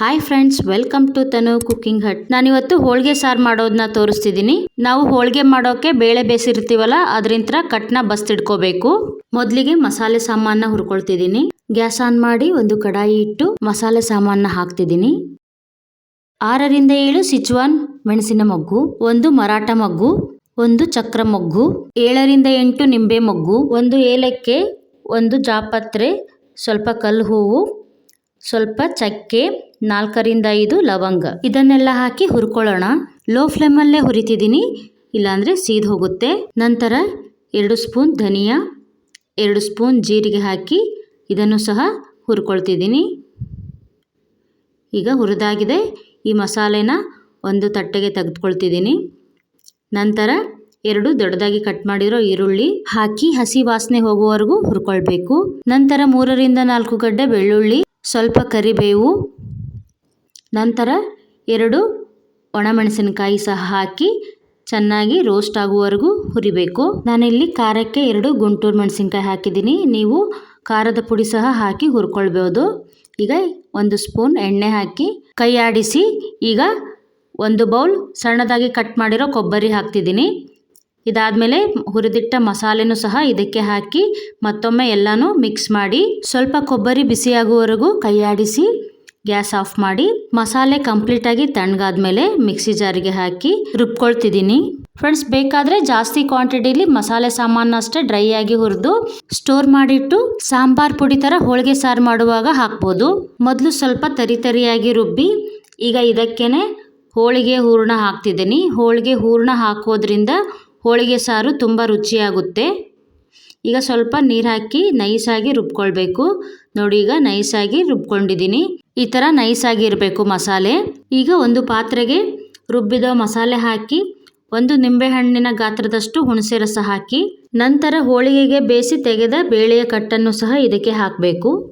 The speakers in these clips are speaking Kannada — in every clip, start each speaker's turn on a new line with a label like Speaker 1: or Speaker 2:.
Speaker 1: Hi friends welcome to Tanu cooking hut ನಾನಿವತ್ತು ಹೋಳಿಗೆ ಸಾರು ಮಾಡೋದನ್ನ ತೋರಿಸ್ತಿದ್ದೀನಿ ನಾವು ಹೋಳಿಗೆ ಮಾಡೋಕೆ ಬೇಳೆ ಬೇಸಿರ್ತೀವಲ್ಲ ಅದರಿಂದ ಕಟ್ನ ಬಸ್ತಿಡ್ಕೋಬೇಕು. ಮೊದಲಿಗೆ ಮಸಾಲೆ ಸಾಮಾನ ಹುರ್ಕೊಳ್ತಿದ್ದೀನಿ ಗ್ಯಾಸ್ ಆನ್ ಮಾಡಿ ಒಂದು ಕಡಾಯಿ ಇಟ್ಟು ಮಸಾಲೆ ಸಾಮಾನ ಹಾಕ್ತಿದ್ದೀನಿ ಆರರಿಂದ ಏಳು ಸಿಚುವಾನ್ ಮೆಣಸಿನ ಮೊಗ್ಗು, ಒಂದು ಮರಾಠ ಮೊಗ್ಗು, ಒಂದು ಚಕ್ರ ಮೊಗ್ಗು, ಏಳರಿಂದ ಎಂಟು ನಿಂಬೆ ಮೊಗ್ಗು, ಒಂದು ಏಲಕ್ಕೆ, ಒಂದು ಜಾಪತ್ರೆ, ಸ್ವಲ್ಪ ಕಲ್ಲು ಹೂವು ಸ್ವಲ್ಪ ಚಕ್ಕೆ, ನಾಲ್ಕರಿಂದ ಐದು ಲವಂಗ. ಇದನ್ನೆಲ್ಲ ಹಾಕಿ ಹುರ್ಕೊಳ್ಳೋಣ. ಲೋ ಫ್ಲೇಮಲ್ಲೇ ಹುರಿತಿದ್ದೀನಿ. ಇಲ್ಲಾಂದರೆ ಸೀದ್ ಹೋಗುತ್ತೆ. ನಂತರ ಎರಡು ಸ್ಪೂನ್ ಧನಿಯಾ, ಎರಡು ಸ್ಪೂನ್ ಜೀರಿಗೆ ಹಾಕಿ ಇದನ್ನು ಸಹ ಹುರ್ಕೊಳ್ತಿದ್ದೀನಿ. ಈಗ ಹುರಿದಾಗಿದೆ. ಈ ಮಸಾಲೆನ ಒಂದು ತಟ್ಟೆಗೆ ತೆಗೆದುಕೊಳ್ತಿದ್ದೀನಿ. ನಂತರ ಎರಡು ದೊಡ್ಡದಾಗಿ ಕಟ್ ಮಾಡಿರೋ ಈರುಳ್ಳಿ ಹಾಕಿ ಹಸಿ ವಾಸನೆ ಹೋಗುವವರೆಗೂ ಹುರ್ಕೊಳ್ಬೇಕು. ನಂತರ ಮೂರರಿಂದ ನಾಲ್ಕು ಗಡ್ಡೆ ಬೆಳ್ಳುಳ್ಳಿ. ಸ್ವಲ್ಪ ಕರಿಬೇವು, ನಂತರ ಎರಡು ಒಣಮೆಣಸಿನಕಾಯಿ ಸಹ ಹಾಕಿ ಚೆನ್ನಾಗಿ ರೋಸ್ಟ್ ಆಗುವವರೆಗೂ ಹುರಿಬೇಕು. ನಾನಿಲ್ಲಿ ಖಾರಕ್ಕೆ ಎರಡು ಗುಂಟೂರು ಮೆಣಸಿನ್ಕಾಯಿ ಹಾಕಿದ್ದೀನಿ. ನೀವು ಖಾರದ ಪುಡಿ ಸಹ ಹಾಕಿ ಹುರ್ಕೊಳ್ಬೋದು. ಈಗ ಒಂದು ಸ್ಪೂನ್ ಎಣ್ಣೆ ಹಾಕಿ ಕೈ ಆಡಿಸಿ ಈಗ ಒಂದು ಬೌಲ್ ಸಣ್ಣದಾಗಿ ಕಟ್ ಮಾಡಿರೋ ಕೊಬ್ಬರಿ ಹಾಕ್ತಿದ್ದೀನಿ. ಇದಾದಮೇಲೆ ಹುರಿದಿಟ್ಟ ಮಸಾಲೆನೂ ಸಹ ಇದಕ್ಕೆ ಹಾಕಿ ಮತ್ತೊಮ್ಮೆ ಎಲ್ಲನೂ ಮಿಕ್ಸ್ ಮಾಡಿ ಸ್ವಲ್ಪ ಕೊಬ್ಬರಿ ಬಿಸಿಯಾಗುವವರೆಗೂ ಕೈಯಾಡಿಸಿ ಗ್ಯಾಸ್ ಆಫ್ ಮಾಡಿ ಮಸಾಲೆ ಕಂಪ್ಲೀಟಾಗಿ ತಣ್ಣಗಾದ್ಮೇಲೆ ಮಿಕ್ಸಿ ಜಾರಿಗೆ ಹಾಕಿ ರುಬ್ಕೊಳ್ತಿದ್ದೀನಿ. ಫ್ರೆಂಡ್ಸ್, ಬೇಕಾದರೆ ಜಾಸ್ತಿ ಕ್ವಾಂಟಿಟಿಲಿ ಮಸಾಲೆ ಸಾಮಾನು ಅಷ್ಟೇ ಡ್ರೈ ಆಗಿ ಹುರಿದು ಸ್ಟೋರ್ ಮಾಡಿಟ್ಟು ಸಾಂಬಾರ್ ಪುಡಿ ಥರ ಹೋಳಿಗೆ ಸಾರು ಮಾಡುವಾಗ ಹಾಕ್ಬೋದು. ಮೊದಲು ಸ್ವಲ್ಪ ತರಿ ತರಿಯಾಗಿ ರುಬ್ಬಿ ಈಗ ಇದಕ್ಕೇನೆ ಹೋಳಿಗೆ ಹೂರಣ ಹಾಕ್ತಿದ್ದೀನಿ. ಹೋಳಿಗೆ ಹೂರಣ ಹಾಕೋದ್ರಿಂದ ಹೋಳಿಗೆ ಸಾರು ತುಂಬ ರುಚಿಯಾಗುತ್ತೆ. ಈಗ ಸ್ವಲ್ಪ ನೀರು ಹಾಕಿ ನೈಸಾಗಿ ರುಬ್ಕೊಳ್ಬೇಕು. ನೋಡಿ, ಈಗ ನೈಸಾಗಿ ರುಬ್ಕೊಂಡಿದ್ದೀನಿ. ಈ ಥರ ನೈಸಾಗಿ ಇರಬೇಕು ಮಸಾಲೆ. ಈಗ ಒಂದು ಪಾತ್ರೆಗೆ ರುಬ್ಬಿದ ಮಸಾಲೆ ಹಾಕಿ, ಒಂದು ನಿಂಬೆಹಣ್ಣಿನ ಗಾತ್ರದಷ್ಟು ಹುಣಸೆ ರಸ ಹಾಕಿ, ನಂತರ ಹೋಳಿಗೆಗೆ ಬೇಯಿಸಿ ತೆಗೆದ ಬೇಳೆಯ ಕಟ್ಟನ್ನು ಸಹ ಇದಕ್ಕೆ ಹಾಕಬೇಕು.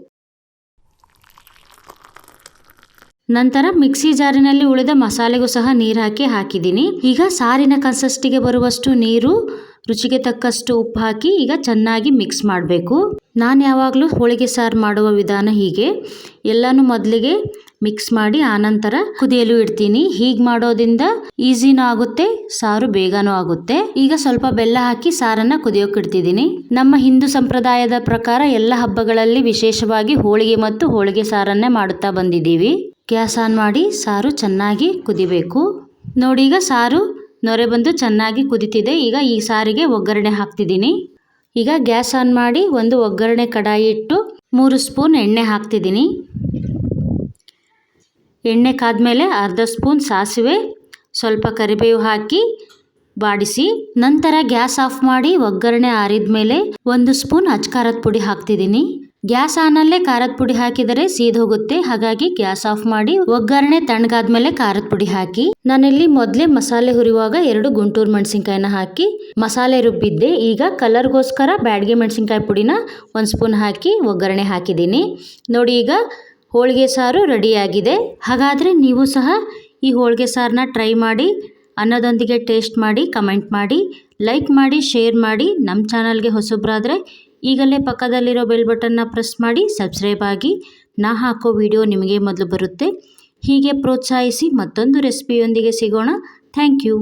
Speaker 1: ನಂತರ ಮಿಕ್ಸಿ ಜಾರಿನಲ್ಲಿ ಉಳಿದ ಮಸಾಲೆಗೂ ಸಹ ನೀರು ಹಾಕಿ ಹಾಕಿದ್ದೀನಿ. ಈಗ ಸಾರಿನ ಕನ್ಸಸ್ಟಿಗೆ ಬರುವಷ್ಟು ನೀರು, ರುಚಿಗೆ ತಕ್ಕಷ್ಟು ಉಪ್ಪು ಹಾಕಿ ಈಗ ಚೆನ್ನಾಗಿ ಮಿಕ್ಸ್ ಮಾಡಬೇಕು. ನಾನು ಯಾವಾಗಲೂ ಹೋಳಿಗೆ ಸಾರು ಮಾಡುವ ವಿಧಾನ ಹೀಗೆ. ಎಲ್ಲನೂ ಮೊದಲಿಗೆ ಮಿಕ್ಸ್ ಮಾಡಿ ಆನಂತರ ಕುದಿಯಲು ಇಡ್ತೀನಿ. ಹೀಗೆ ಮಾಡೋದ್ರಿಂದ ಈಸಿನೂ ಆಗುತ್ತೆ, ಸಾರು ಬೇಗನೂ ಆಗುತ್ತೆ. ಈಗ ಸ್ವಲ್ಪ ಬೆಲ್ಲ ಹಾಕಿ ಸಾರನ್ನ ಕುದಿಯೋಕೆ ಇಡ್ತಿದ್ದೀನಿ. ನಮ್ಮ ಹಿಂದೂ ಸಂಪ್ರದಾಯದ ಪ್ರಕಾರ ಎಲ್ಲ ಹಬ್ಬಗಳಲ್ಲಿ ವಿಶೇಷವಾಗಿ ಹೋಳಿಗೆ ಮತ್ತು ಹೋಳಿಗೆ ಸಾರನ್ನೇ ಮಾಡುತ್ತಾ ಬಂದಿದ್ದೀವಿ. ಗ್ಯಾಸ್ ಆನ್ ಮಾಡಿ ಸಾರು ಚೆನ್ನಾಗಿ ಕುದಿಬೇಕು. ನೋಡಿ ಈಗ ಸಾರು ನೊರೆ ಬಂದು ಚೆನ್ನಾಗಿ ಕುದಿತಿದೆ. ಈಗ ಈ ಸಾರಿಗೆ ಒಗ್ಗರಣೆ ಹಾಕ್ತಿದ್ದೀನಿ. ಈಗ ಗ್ಯಾಸ್ ಆನ್ ಮಾಡಿ ಒಂದು ಒಗ್ಗರಣೆ ಕಡಾಯಿ ಇಟ್ಟು ಮೂರು ಸ್ಪೂನ್ ಎಣ್ಣೆ ಹಾಕ್ತಿದ್ದೀನಿ. ಎಣ್ಣೆ ಕಾದ್ಮೇಲೆ ಅರ್ಧ ಸ್ಪೂನ್ ಸಾಸಿವೆ, ಸ್ವಲ್ಪ ಕರಿಬೇವು ಹಾಕಿ ಬಾಡಿಸಿ, ನಂತರ ಗ್ಯಾಸ್ ಆಫ್ ಮಾಡಿ ಒಗ್ಗರಣೆ ಆರಿದ ಮೇಲೆ ಒಂದು ಸ್ಪೂನ್ ಅಚ್ಕಾರದ ಪುಡಿ ಹಾಕ್ತಿದ್ದೀನಿ. ಗ್ಯಾಸ್ ಆನಲ್ಲೇ ಖಾರದ ಪುಡಿ ಹಾಕಿದರೆ ಸೀದ್ ಹೋಗುತ್ತೆ ಹಾಗಾಗಿ ಗ್ಯಾಸ್ ಆಫ್ ಮಾಡಿ ಒಗ್ಗರಣೆ ತಣ್ಣಗಾದ್ಮೇಲೆ ಖಾರದ ಪುಡಿ ಹಾಕಿ, ನಾನಿಲ್ಲಿ ಮೊದಲೇ ಮಸಾಲೆ ಹುರಿಯುವಾಗ ಎರಡು ಗುಂಟೂರು ಮೆಣಸಿನ್ಕಾಯಿನ ಹಾಕಿ, ಮಸಾಲೆ ರುಬ್ಬಿದ್ದೆ. ಈಗ ಕಲರ್ಗೋಸ್ಕರ ಬ್ಯಾಡ್ಗೆ ಮೆಣಸಿನ್ಕಾಯಿ ಪುಡಿನ ಒಂದು ಸ್ಪೂನ್ ಹಾಕಿ ಒಗ್ಗರಣೆ ಹಾಕಿದ್ದೀನಿ. ನೋಡಿ ಈಗ ಹೋಳಿಗೆ ಸಾರು ರೆಡಿಯಾಗಿದೆ. ಹಾಗಾದರೆ ನೀವು ಸಹ ಈ ಹೋಳಿಗೆ ಸಾರನ್ನ ಟ್ರೈ ಮಾಡಿ, ಅನ್ನದೊಂದಿಗೆ ಟೇಸ್ಟ್ ಮಾಡಿ, ಕಮೆಂಟ್ ಮಾಡಿ, ಲೈಕ್ ಮಾಡಿ, ಶೇರ್ ಮಾಡಿ. ನಮ್ಮ ಚಾನಲ್ಗೆ ಹೊಸಬ್ರಾದರೆ ಈಗಲೇ ಪಕ್ಕದಲ್ಲಿರೋ ಬೆಲ್ ಬಟನ್ನ ಪ್ರೆಸ್ ಮಾಡಿ, ಸಬ್ಸ್ಕ್ರೈಬ್ ಆಗಿ. ನಾ ಹಾಕೋ ವಿಡಿಯೋ ನಿಮಗೆ ಮೊದಲು ಬರುತ್ತೆ. ಹೀಗೆ ಪ್ರೋತ್ಸಾಹಿಸಿ ಮತ್ತೊಂದು ರೆಸಿಪಿಯೊಂದಿಗೆ ಸಿಗೋಣ. Thank you.